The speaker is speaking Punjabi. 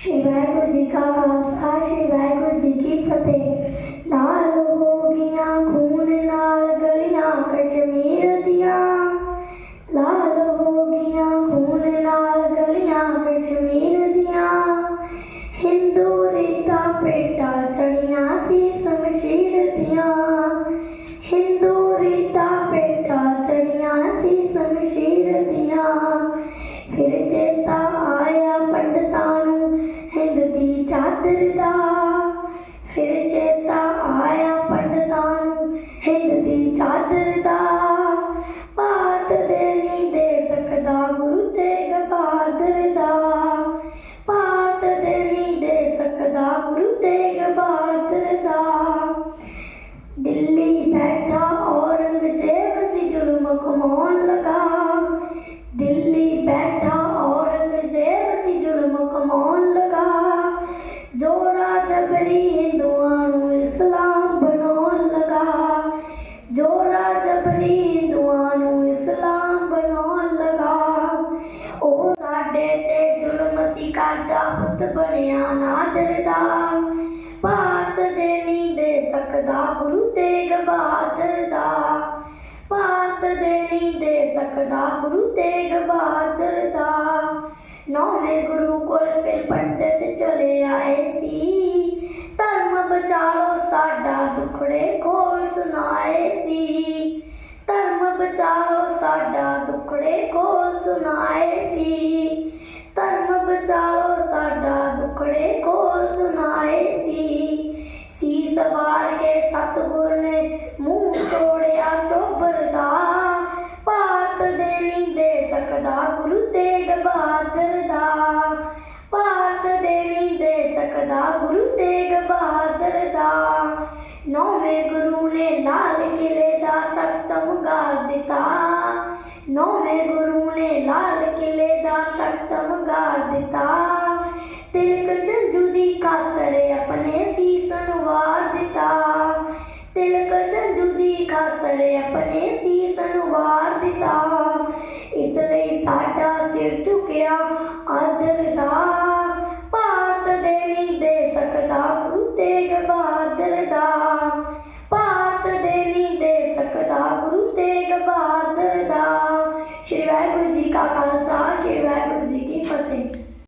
ਸ਼੍ਰੀ ਵਾਹਿਗੁਰੂ ਜੀ ਕਾ ਖਾਲਸਾ ਸ਼੍ਰੀ ਵਾਹਿਗੁਰੂ ਜੀ ਕੀ ਫਤਿਹ। ਨਾਲ ਹੋ ਚਾਦਰ ਦਾ। ਫਿਰ ਚੇਤਾ ਆਇਆ ਪੰਡਤਾਂ ਨੂੰ। ਹਿੰਦ ਦੀ ਚਾਦਰ ਜੋੜਾ ਹਿੰਦੂਆਂ ਨੂੰ ਇਸਲਾਮ ਬਣਾਉਣ ਲਗਾ। ਜੋੜਾ ਜਬਰੀ ਹਿੰਦੂਆਂ ਨੂੰ ਇਸਲਾਮ ਬਣਾਉਣ ਲਗਾ, ਉਹ ਸਾਡੇ ਤੇ ਜ਼ੁਲਮ ਸੀ ਕਰਦਾ ਪੁੱਤ ਬਣਿਆ ਨਾਦਰ ਦਾ ਭਾਰਤ ਦੇ ਨਹੀਂ ਦੇ ਸਕਦਾ ਗੁਰੂ ਤੇਗ ਬਹਾਦਰ ਦਾ। ਭਾਰਤ ਦੇ ਨਹੀਂ ਦੇ ਸਕਦਾ ਗੁਰੂ ਤੇਗ ਬਹਾਦਰ ਦਾ। ਨੌਵੇਂ ਗੁਰੂ ਦੁਖੜੇ ਖੋਲ ਸੁਣਾਏ ਸੀ। ਧਰਮ ਬਚਾਓ ਸਾਡਾ ਦੁਖੜੇ ਖੋਲ ਸੁਣਾਏ ਸੀ। ਸੀ ਸਵਾਰ ਕੇ ਸਤਗੁਰ ਨੇ ਮੂੰਹ ਤੋੜਿਆ ਚੋਬਰ ਦਾ। ਭਾਰਤ ਦੇ ਨਹੀਂ ਦੇ ਸਕਦਾ ਗੁਰੂ ਤੇਗ ਬਹਾਦਰ ਦਾ। ਭਾਰਤ ਦੇ ਨਹੀਂ ਦੇ ਸਕਦਾ ਗੁਰੂ ਤੇਗ ਬਹਾਦਰ ਦਾ। ਨੌਵੇਂ ਗੁਰੂ ਨੇ ਲਾਲ ਕਿਲੇ ਦਾ ਤਖਤ ਮੰਗਾਰ दिता तिलक जुदी खातर अपने सीसन वार दिता। तिलक जुदी खातर अपने सीसन वार दिता। इसलिए साडा सिर झुकया आदर दा। भारत दे नहीं दे सकता तेग बहादुर ਬਹਾਦਰ ਦਾ ਭਾਰਤ ਦੇ ਨਹੀਂ ਦੇ ਸਕਦਾ ਗੁਰੂ ਤੇਗ ਬਹਾਦਰ ਦਾ ਸ਼੍ਰੀ ਵਾਹਿਗੁਰੂ ਜੀ ਕਾ